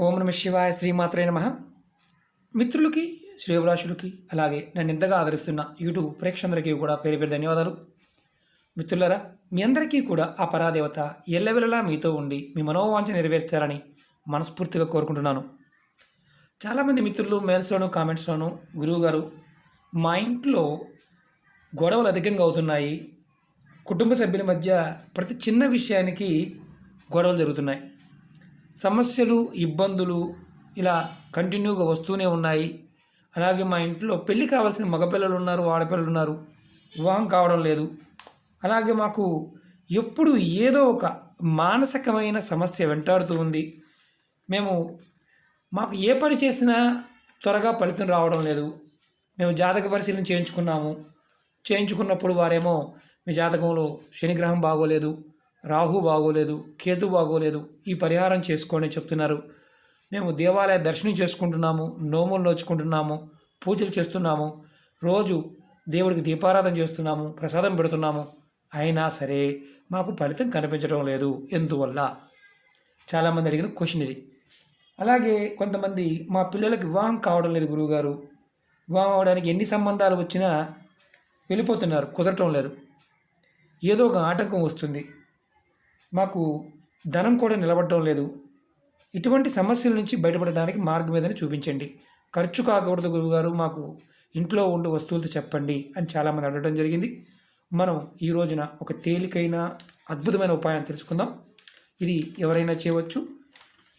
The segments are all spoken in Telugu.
ఓం నమ శివాయ శ్రీమాత్రే నమ. మిత్రులకి శ్రేయభిలాషులకి అలాగే నన్ను ఇంతగా ఆదరిస్తున్న యూట్యూబ్ ప్రేక్షకులందరికీ కూడా పేరు పేరు ధన్యవాదాలు. మిత్రులరా మీ అందరికీ కూడా ఆ పరాదేవత ఎల్లవెల్లలా మీతో ఉండి మీ మనోవాంఛ నెరవేర్చాలని మనస్ఫూర్తిగా కోరుకుంటున్నాను. చాలామంది మిత్రులు మెయిల్స్లోను కామెంట్స్లోను గురువుగారు మా ఇంట్లో గొడవలు అధికంగా అవుతున్నాయి. కుటుంబ సభ్యుల మధ్య ప్రతి చిన్న విషయానికి గొడవలు జరుగుతున్నాయి. సమస్యలు ఇబ్బందులు ఇలా కంటిన్యూగా వస్తూనే ఉన్నాయి. అలాగే మా ఇంట్లో పెళ్ళి కావాల్సిన మగపిల్లలు ఉన్నారు ఆడపిల్లలు ఉన్నారు. వివాహం కావడం లేదు. అలాగే మాకు ఎప్పుడు ఏదో ఒక మానసికమైన సమస్య వెంటాడుతూ ఉంది. మేము మాకు ఏ పని చేసినా త్వరగా ఫలితం రావడం లేదు. మేము జాతక పరిశీలన చేయించుకున్నాము. చేయించుకున్నప్పుడు వారేమో మీ జాతకంలో శనిగ్రహం బాగోలేదు. రాహు బాగోలేదు కేతు బాగోలేదు ఈ పరిహారం చేసుకోండి చెప్తున్నారు. మేము దేవాలయ దర్శనం చేసుకుంటున్నాము నోములు నోచుకుంటున్నాము పూజలు చేస్తున్నాము రోజు దేవుడికి దీపారాధన చేస్తున్నాము ప్రసాదం పెడుతున్నాము. అయినా సరే మాకు ఫలితం కనిపించడం లేదు. ఎందువల్ల? చాలామంది అడిగిన క్వశ్చన్ ఇది. అలాగే కొంతమంది మా పిల్లలకు వివాహం కావడం లేదు గురువుగారు. వివాహం అవడానికి ఎన్ని సంబంధాలు వచ్చినా వెళ్ళిపోతున్నారు కుదరటం లేదు. ఏదో ఒక ఆటంకం వస్తుంది. మాకు ధనం కూడా నిలబడటం లేదు. ఇటువంటి సమస్యల నుంచి బయటపడడానికి మార్గం ఏదని చూపించండి. ఖర్చు కాకూడదు గురువుగారు మాకు ఇంట్లో ఉండే వస్తువులతో చెప్పండి అని చాలామంది అడగడం జరిగింది. మనం ఈ రోజున ఒక తేలికైన అద్భుతమైన ఉపాయం తెలుసుకుందాం. ఇది ఎవరైనా చేయవచ్చు.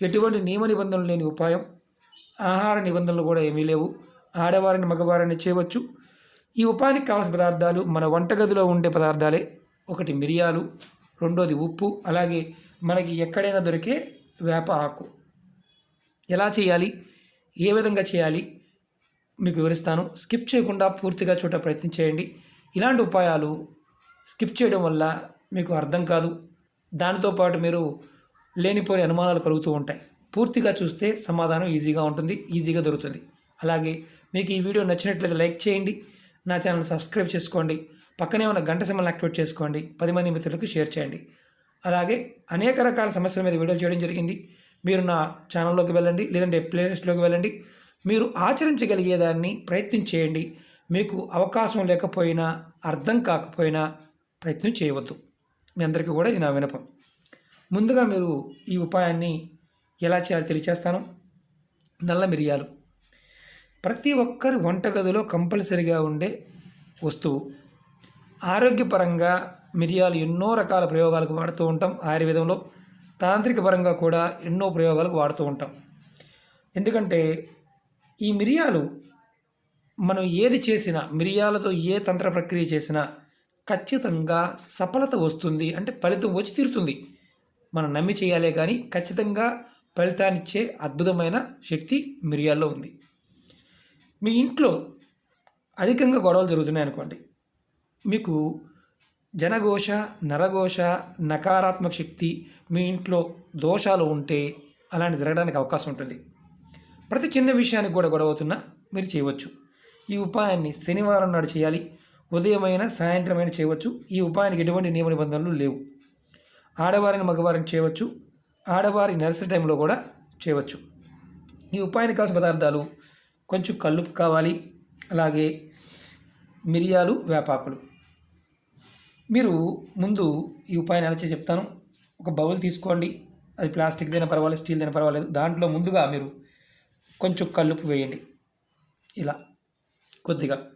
ఎటువంటి నియమ నిబంధనలు లేని ఉపాయం. ఆహార నిబంధనలు కూడా ఏమీ లేవు. ఆడవారిని మగవారిని చేయవచ్చు. ఈ ఉపాయానికి కావాల్సిన పదార్థాలు మన వంటగదిలో ఉండే పదార్థాలే. ఒకటి మిరియాలు రెండోది ఉప్పు. అలాగే మనకి ఎక్కడైనా దొరికే వేప ఆకు. ఎలా చేయాలి? ఏ విధంగా చేయాలి? మీకు వివరిస్తాను. స్కిప్ చేయకుండా పూర్తిగా చూడ ప్రయత్నం చేయండి. ఇలాంటి ఉపాయాలు స్కిప్ చేయడం వల్ల మీకు అర్థం కాదు. దానితో పాటు మీరు లేనిపోని అనుమానాలు కలుగుతూ ఉంటాయి. పూర్తిగా చూస్తే సమాధానం ఈజీగా ఉంటుంది ఈజీగా దొరుకుతుంది. అలాగే మీకు ఈ వీడియో నచ్చినట్లయితే లైక్ చేయండి. నా ఛానల్ సబ్స్క్రైబ్ చేసుకోండి. పక్కనే ఉన్న గంట సింబల్ యాక్టివేట్ చేసుకోండి. పది మంది మిత్రులకు షేర్ చేయండి. అలాగే అనేక రకాల సమస్యల మీద వీడియోలు చేయడం జరిగింది. మీరు నా ఛానల్లోకి వెళ్ళండి లేదంటే ప్లేలిస్ట్లోకి వెళ్ళండి. మీరు ఆచరించగలిగేదాన్ని ప్రయత్నం చేయండి. మీకు అవకాశం లేకపోయినా అర్థం కాకపోయినా ప్రయత్నం చేయవద్దు. మీ అందరికీ కూడా ఇది నా వినపం ముందుగా మీరు ఈ ఉపాయాన్ని ఎలా చేయాలో తెలియచేస్తాను. నల్ల మిరియాలు. ప్రతి ఒక్కరి వంటగదిలో కంపల్సరిగా ఉండే వస్తువు. ఆరోగ్యపరంగా మిరియాలు ఎన్నో రకాల ప్రయోగాలకు వాడుతూ ఉంటాం. ఆయుర్వేదంలో తాంత్రిక పరంగా కూడా ఎన్నో ప్రయోగాలకు వాడుతూ ఉంటాం. ఎందుకంటే ఈ మిరియాలు మనం ఏది చేసినా మిరియాలతో ఏ తంత్ర ప్రక్రియ చేసినా ఖచ్చితంగా సఫలత వస్తుంది. అంటే ఫలితం వచ్చి తీరుతుంది. మనం నమ్మి చేయాలే కానీ ఖచ్చితంగా ఫలితాన్నిచ్చే అద్భుతమైన శక్తి మిరియాల్లో ఉంది. మీ ఇంట్లో అధికంగా గొడవలు జరుగుతున్నాయి అనుకోండి మీకు జనఘోష నరఘోష నకారాత్మక శక్తి మీ ఇంట్లో దోషాలు ఉంటే అలాంటి జరగడానికి అవకాశం ఉంటుంది. ప్రతి చిన్న విషయానికి కూడా గొడవ అవుతున్నా మీరు చేయవచ్చు. ఈ ఉపాయాన్ని శనివారం నాడు చేయాలి ఉదయమైన సాయంత్రమైన చేయవచ్చు. ఈ ఉపాయానికి ఎటువంటి నియమ నిబంధనలు లేవు. ఆడవారిని మగవారిని చేయవచ్చు. ఆడవారి నర్సరీ టైంలో కూడా చేయవచ్చు. ఈ ఉపాయానికి కావాల్సిన పదార్థాలు కొంచెం కల్లుపు కావాలి. అలాగే మిరియాలు వేపాకులు. మీరు ముందు ఈ ఉపాయం ఎలా చేసి చెప్తాను. ఒక బౌల్ తీసుకోండి. అది ప్లాస్టిక్ దైనా పర్వాలేదు స్టీల్ దైనా పర్వాలేదు. దాంట్లో ముందుగా మీరు కొంచెం కల్లుపు వేయండి. ఇలా కొద్దిగా.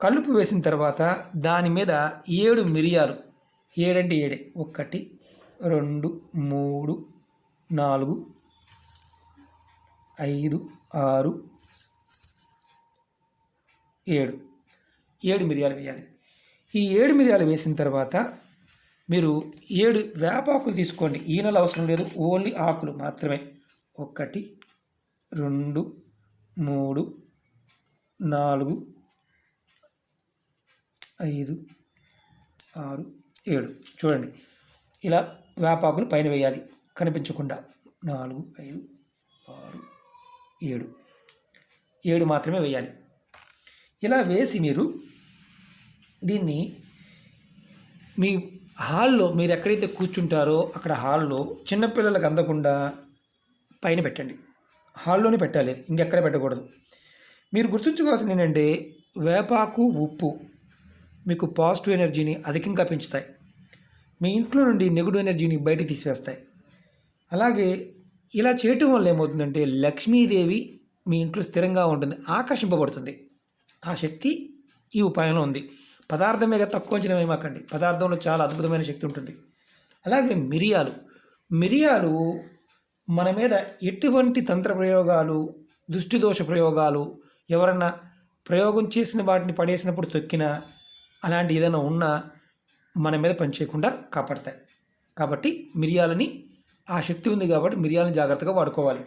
కల్లుపు వేసిన తర్వాత దాని మీద ఏడు మిరియాలు. ఏడంటే ఏడే. ఒకటి రెండు మూడు నాలుగు ఐదు ఆరు ఏడు. ఏడు మిరియాలు వేయాలి. ఈ ఏడు మిరియాలు వేసిన తర్వాత మీరు ఏడు వేపాకులు తీసుకోండి. ఈనెలు అవసరం లేదు. ఓన్లీ ఆకులు మాత్రమే. ఒకటి రెండు మూడు నాలుగు ఐదు ఆరు ఏడు. చూడండి. ఇలా వేపాకులు పైన వేయాలి. కనిపించకుండా. నాలుగు ఐదు ఆరు ఏడు. ఏడు మాత్రమే వేయాలి. ఇలా వేసి మీరు దీన్ని మీ హాల్లో మీరు ఎక్కడైతే కూర్చుంటారో అక్కడ హాల్లో చిన్నపిల్లలకు అందకుండా పైన పెట్టండి. హాల్లోనే పెట్టాలి. ఇంకెక్కడ పెట్టకూడదు. మీరు గుర్తుంచుకోవాల్సింది ఏంటంటే వేపాకు ఉప్పు మీకు పాజిటివ్ ఎనర్జీని అధికంగా పెంచుతాయి. మీ ఇంట్లో నుండి నెగిటివ్ ఎనర్జీని బయటికి తీసివేస్తాయి. అలాగే ఇలా చేయటం వల్ల ఏమవుతుందంటే లక్ష్మీదేవి మీ ఇంట్లో స్థిరంగా ఉంటుంది ఆకర్షింపబడుతుంది. ఆ శక్తి ఈ ఉపాయంలో ఉంది. పదార్థం మీద తక్కువ అంచనా వేయమాకండి. పదార్థంలో చాలా అద్భుతమైన శక్తి ఉంటుంది. అలాగే మిరియాలు. మిరియాలు మన మీద ఎటువంటి తంత్ర ప్రయోగాలు దుష్టిదోష ప్రయోగాలు ఎవరన్నా ప్రయోగం చేసిన వాటిని పడేసినప్పుడు తొక్కినా అలాంటి ఏదైనా ఉన్నా మన మీద పనిచేయకుండా కాపాడతాయి. కాబట్టి మిరియాలని ఆ శక్తి ఉంది కాబట్టి మిరియాలను జాగ్రత్తగా వాడుకోవాలి.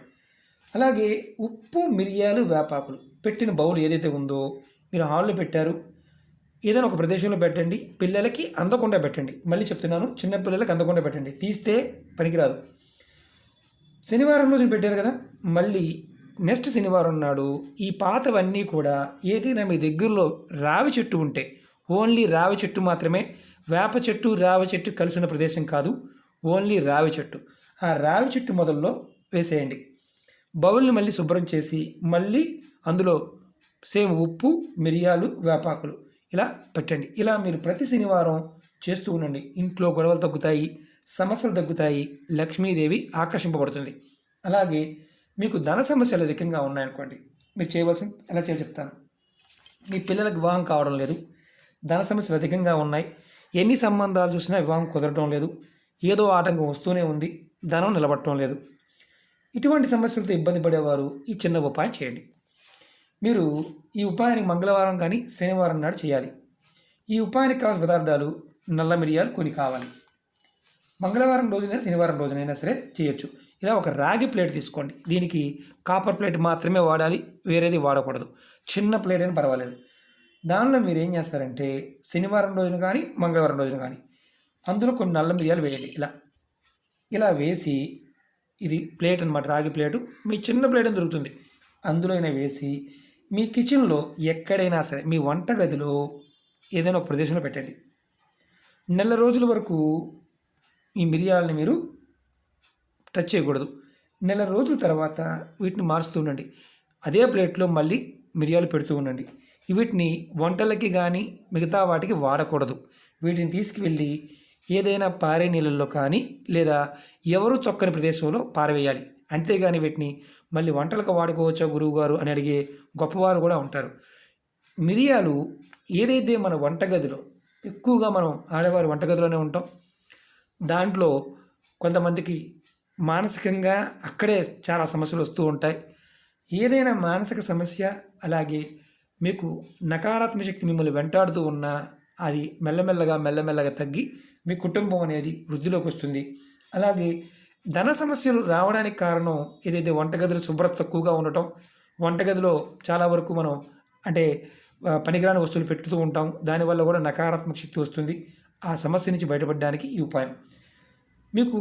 అలాగే ఉప్పు మిరియాలు వేపాకులు. పెట్టిన బౌల్ ఏదైతే ఉందో మీరు హాల్లో పెట్టారు ఏదైనా ఒక ప్రదేశంలో పెట్టండి పిల్లలకి అందకుండా పెట్టండి. మళ్ళీ చెప్తున్నాను చిన్న పిల్లలకి అందకుండా పెట్టండి. తీస్తే పనికిరాదు. శనివారం రోజున పెట్టారు కదా మళ్ళీ నెక్స్ట్ శనివారం నాడు ఈ పాతవన్నీ కూడా ఏదైనా మీ దగ్గరలో రావి చెట్టు ఉంటే ఓన్లీ రావి చెట్టు మాత్రమే వేప చెట్టు రావి చెట్టు కలిసి ఉన్న ప్రదేశం కాదు ఓన్లీ రావి చెట్టు. ఆ రావి చెట్టు మొదల్లో వేసేయండి. బౌల్ని మళ్ళీ శుభ్రం చేసి మళ్ళీ అందులో సేమ్ ఉప్పు మిరియాలు వేపాకులు ఇలా పెట్టండి. ఇలా మీరు ప్రతి శనివారం చేస్తూ ఉండండి. ఇంట్లో గొడవలు తగ్గుతాయి సమస్యలు తగ్గుతాయి లక్ష్మీదేవి ఆకర్షింపబడుతుంది. అలాగే మీకు ధన సమస్యలు అధికంగా ఉన్నాయనుకోండి మీరు చేయవలసింది ఎలా చేయాలి చెప్తాను. మీ పిల్లలకు వివాహం కావడం లేదు ధన సమస్యలు అధికంగా ఉన్నాయి ఎన్ని సంబంధాలు చూసినా వివాహం కుదరడం లేదు ఏదో ఆటంకం వస్తూనే ఉంది ధనం నిలబడటం లేదు. ఇటువంటి సమస్యలతో ఇబ్బంది పడేవారు ఈ చిన్న ఉపాయం చేయండి. మీరు ఈ ఉపాయాన్ని మంగళవారం కానీ శనివారం నాడు చేయాలి. ఈ ఉపాయానికి కావాల్సిన పదార్థాలు నల్ల మిరియాలు కొన్ని కావాలి. మంగళవారం రోజున శనివారం రోజునైనా సరే చేయొచ్చు. ఇలా ఒక రాగి ప్లేట్ తీసుకోండి. దీనికి కాపర్ ప్లేట్ మాత్రమే వాడాలి వేరేది వాడకూడదు. చిన్న ప్లేట్ అయినా పర్వాలేదు. దానిలో మీరు ఏం చేస్తారంటే శనివారం రోజున కానీ మంగళవారం రోజున కానీ అందులో కొన్ని నల్ల మిరియాలు వేయండి. ఇలా. ఇలా వేసి ఇది ప్లేట్ అనమాట రాగి ప్లేటు. మీ చిన్న ప్లేట్ దొరుకుతుంది. అందులో అయినా వేసి మీ కిచెన్లో ఎక్కడైనా సరే మీ వంటగదిలో ఏదైనా ఒక ప్రదేశంలో పెట్టండి. నెల రోజుల వరకు ఈ మిరియాలని మీరు టచ్ చేయకూడదు. నెల రోజుల తర్వాత వీటిని మారుస్తూ ఉండండి. అదే ప్లేట్లో మళ్ళీ మిరియాలు పెడుతూ ఉండండి. వీటిని వంటలకి కానీ మిగతా వాటికి వాడకూడదు. వీటిని తీసుకువెళ్ళి ఏదైనా పారే నీళ్ళల్లో కానీ లేదా ఎవరు తొక్కని ప్రదేశంలో పారవేయాలి. అంతేగాని వీటిని మళ్ళీ వంటలకు వాడుకోవచ్చా గురువుగారు అని అడిగే గొప్పవారు కూడా ఉంటారు. మిరియాలు ఏదైతే మన వంటగదిలో ఎక్కువగా మనం ఆడవారు వంటగదిలోనే ఉంటాం దాంట్లో కొంతమందికి మానసికంగా అక్కడే చాలా సమస్యలు వస్తూ ఉంటాయి. ఏదైనా మానసిక సమస్య అలాగే మీకు నకారాత్మక శక్తి మిమ్మల్ని వెంటాడుతూ ఉన్నా అది మెల్లమెల్లగా మెల్లమెల్లగా తగ్గి మీ కుటుంబం అనేది వృద్ధిలోకి వస్తుంది. అలాగే ధన సమస్యలు రావడానికి కారణం ఏదైతే వంటగదిలో శుభ్రత తక్కువగా ఉండటం వంటగదిలో చాలా వరకు మనం అంటే పనికిరాని వస్తువులు పెట్టుతూ ఉంటాం. దానివల్ల కూడా నకారాత్మక శక్తి వస్తుంది. ఆ సమస్య నుంచి బయటపడడానికి ఈ ఉపాయం. మీకు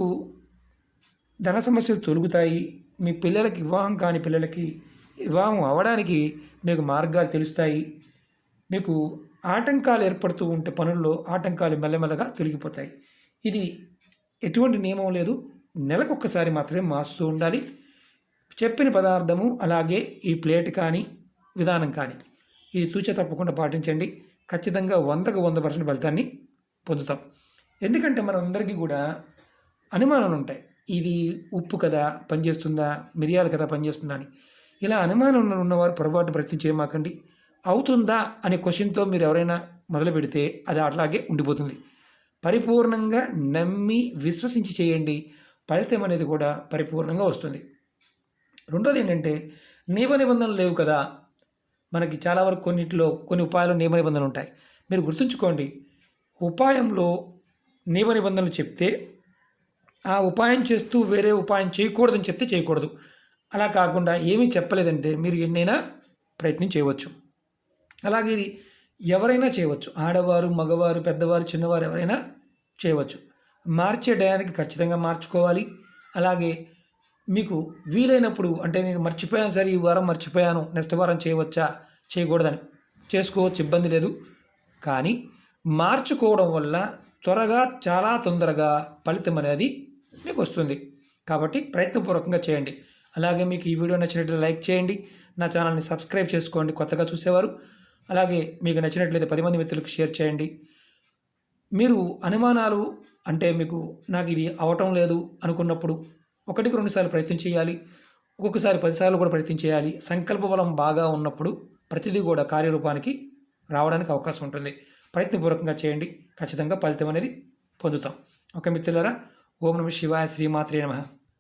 ధన సమస్యలు తొలుగుతాయి. మీ పిల్లలకి వివాహం కాని పిల్లలకి వివాహం అవ్వడానికి మీకు మార్గాలు తెలుస్తాయి. మీకు ఆటంకాలు ఏర్పడుతూ ఉంటే పనుల్లో ఆటంకాలు మెల్లమెల్లగా తొలగిపోతాయి. ఇది ఎటువంటి నియమం లేదు. నెలకొక్కసారి మాత్రమే మార్చుతూ ఉండాలి. చెప్పిన పదార్థము అలాగే ఈ ప్లేట్ కానీ విధానం కానీ ఇది తూచ తప్పకుండా పాటించండి. ఖచ్చితంగా వందకు వంద పర్సెంట్ ఫలితాన్ని పొందుతాం. ఎందుకంటే మనం అందరికీ కూడా అనుమానాలు ఉంటాయి. ఇది ఉప్పు కదా పనిచేస్తుందా మిరియాలు కదా పనిచేస్తుందా అని. ఇలా అనుమానం ఉన్నవారు పొరపాటు ప్రయత్నం చేయమాకండి. అవుతుందా అనే క్వశ్చన్తో మీరు ఎవరైనా మొదలు పెడితే అది అట్లాగే ఉండిపోతుంది. పరిపూర్ణంగా నమ్మి విశ్వసించి చేయండి. ఫలితం అనేది కూడా పరిపూర్ణంగా వస్తుంది. రెండోది ఏంటంటే నియమ నిబంధనలు లేవు కదా. మనకి చాలా వరకు కొన్నింటిలో కొన్ని ఉపాయాలు నియమ నిబంధనలు ఉంటాయి. మీరు గుర్తుంచుకోండి ఉపాయంలో నియమ నిబంధనలు చెప్తే ఆ ఉపాయం చేస్తూ వేరే ఉపాయం చేయకూడదని చెప్తే చేయకూడదు. అలా కాకుండా ఏమీ చెప్పలేదంటే మీరు ఎన్నైనా ప్రయత్నం చేయవచ్చు. అలాగే ఇది ఎవరైనా చేయవచ్చు. ఆడవారు మగవారు పెద్దవారు చిన్నవారు ఎవరైనా చేయవచ్చు. మార్చే డయానికి ఖచ్చితంగా మార్చుకోవాలి. అలాగే మీకు వీలైనప్పుడు అంటే నేను మర్చిపోయాను సరే ఈ వారం మర్చిపోయాను నెక్స్ట్ వారం చేయవచ్చా చేయకూడదని. చేసుకోవచ్చు ఇబ్బంది లేదు. కానీ మార్చుకోవడం వల్ల త్వరగా చాలా తొందరగా ఫలితం అనేది మీకు వస్తుంది. కాబట్టి ప్రయత్నపూర్వకంగా చేయండి. అలాగే మీకు ఈ వీడియో నచ్చినట్లయితే లైక్ చేయండి. నా ఛానల్ని సబ్స్క్రైబ్ చేసుకోండి. కొత్తగా చూసేవారు అలాగే మీకు నచ్చినట్లయితే పది మంది మిత్రులకు షేర్ చేయండి. మీరు అనుమానాలు అంటే మీకు నాకు ఇది అవటం లేదు అనుకున్నప్పుడు ఒకటికి రెండుసార్లు ప్రయత్నం చేయాలి ఒక్కొక్కసారి పదిసార్లు కూడా ప్రయత్నం చేయాలి. సంకల్ప బలం బాగా ఉన్నప్పుడు ప్రతిదీ కూడా కార్యరూపానికి రావడానికి అవకాశం ఉంటుంది. ప్రయత్నపూర్వకంగా చేయండి. ఖచ్చితంగా ఫలితం అనేది పొందుతాం. ఓకే మిత్రులారా ఓం నమ శివాయ శ్రీమాత్రే నమః.